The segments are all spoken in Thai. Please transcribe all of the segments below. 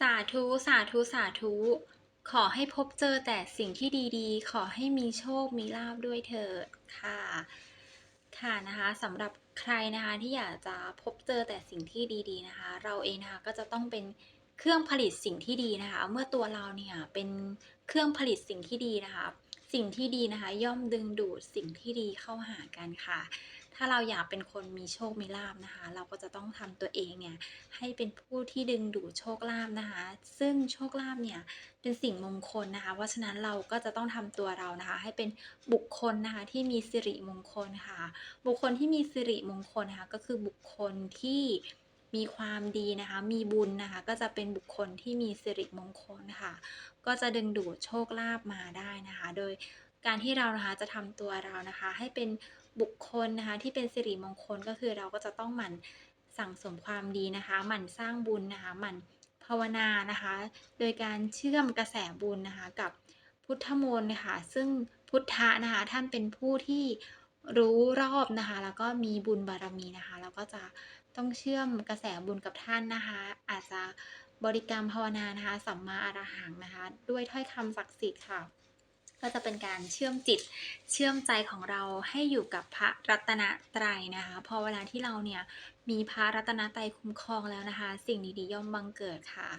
สาธุ สาธุ สาธุ ขอให้พบเจอแต่สิ่งที่ดีๆ ขอให้มีโชค มีลาบด้วยเถิดค่ะ ค่ะนะคะสำหรับใครนะคะที่อยากจะพบเจอแต่สิ่งที่ดีๆนะคะ เราเองนะคะก็จะต้องเป็นเครื่องผลิตสิ่งที่ดีนะคะ เมื่อตัวเราเนี่ยเป็นเครื่องผลิตสิ่งที่ดีนะคะ สิ่งที่ดีนะคะ ย่อมดึงดูดสิ่งที่ดีเข้าหากันค่ะ ถ้าเราอยากเป็นคนมีโชคมีลาภนะคะ เราก็จะต้องทำตัวเองเนี่ยให้เป็นผู้ที่ดึงดูดโชคลาภนะคะ ซึ่งโชคลาภเนี่ยเป็นสิ่งมงคลนะคะ เพราะฉะนั้นเราก็จะต้องทำตัวเรานะคะ ให้เป็นบุคคลนะคะที่มีสิริมงคลค่ะ บุคคลที่มีสิริมงคลนะคะก็คือบุคคลที่ มีความดีนะคะ มีบุญนะคะ ก็จะเป็นบุคคลที่มีสิริมงคลค่ะ ก็จะดึงดูดโชคลาภมาได้นะคะ โดยการที่เรานะคะจะทำตัวเรานะคะ ให้เป็นบุคคลนะคะที่เป็นสิริมงคลก็คือเราก็จะต้องหมั่นสั่งสมความดีนะคะ หมั่นสร้างบุญนะคะหมั่นภาวนานะคะ โดยการเชื่อมกระแสบุญนะคะกับพุทธมนต์ค่ะซึ่งพุทธะนะคะท่านเป็นผู้ที่รู้รอบนะคะ แล้วก็มีบุญบารมีนะคะเราก็จะ ต้องเชื่อมกระแสบุญกับท่านนะคะ อาจจะบริกรรมภาวนานะคะสัมมาอรหังนะคะ ด้วยถ้อยคำศักดิ์สิทธิ์ค่ะ ก็จะเป็นการเชื่อมจิตเชื่อมใจของเราให้อยู่กับพระรัตนตรัยนะคะ พอเวลาที่เราเนี่ยมีพระรัตนตรัยคุ้มครองแล้วนะคะ สิ่งดีๆย่อมบังเกิดค่ะ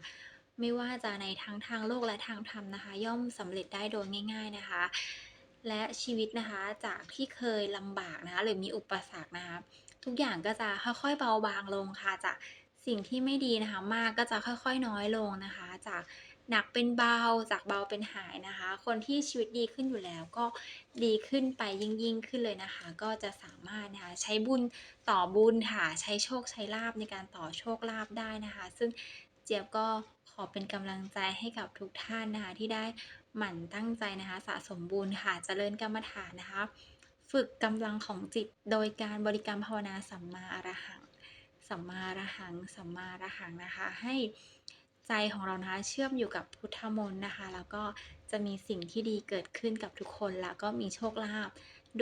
ไม่ว่าจะในทั้งทางโลกและทางธรรมนะคะ ย่อมสำเร็จได้โดยง่าย ๆนะคะ และชีวิตนะคะจากที่เคยลำบากนะคะหรือมีอุปสรรคนะคะ ทุกอย่างก็จะค่อยๆเบาบางลงค่ะจากสิ่งที่ไม่ดีนะคะ มากก็จะค่อยๆน้อยลงนะคะ จากหนักเป็นเบาจากเบาเป็นหายนะคะ คนที่ชีวิตดีขึ้นอยู่แล้วก็ดีขึ้นไปยิ่งๆขึ้นเลยนะคะ ก็จะสามารถนะคะใช้บุญต่อบุญค่ะใช้โชคใช้ลาภในการต่อโชคลาภได้นะคะ ซึ่งเจี๊ยบก็ขอเป็นกำลังใจให้กับทุกท่านนะคะ ที่ได้หมั่นตั้งใจนะคะ สะสมบุญค่ะเจริญกรรมฐานนะคะ ฝึกกำลังของจิตโดยการบริกรรมภาวนาสัมมาอรหัง สัมมาอรหัง สัมมาอรหังนะคะ ให้ใจของเรานะคะเชื่อมอยู่กับพุทธมนต์นะคะ แล้วก็จะมีสิ่งที่ดีเกิดขึ้นกับทุกคนแล้วก็มีโชคลาภ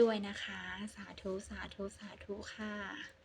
ด้วยนะคะ สาธุ สาธุ สาธุค่ะ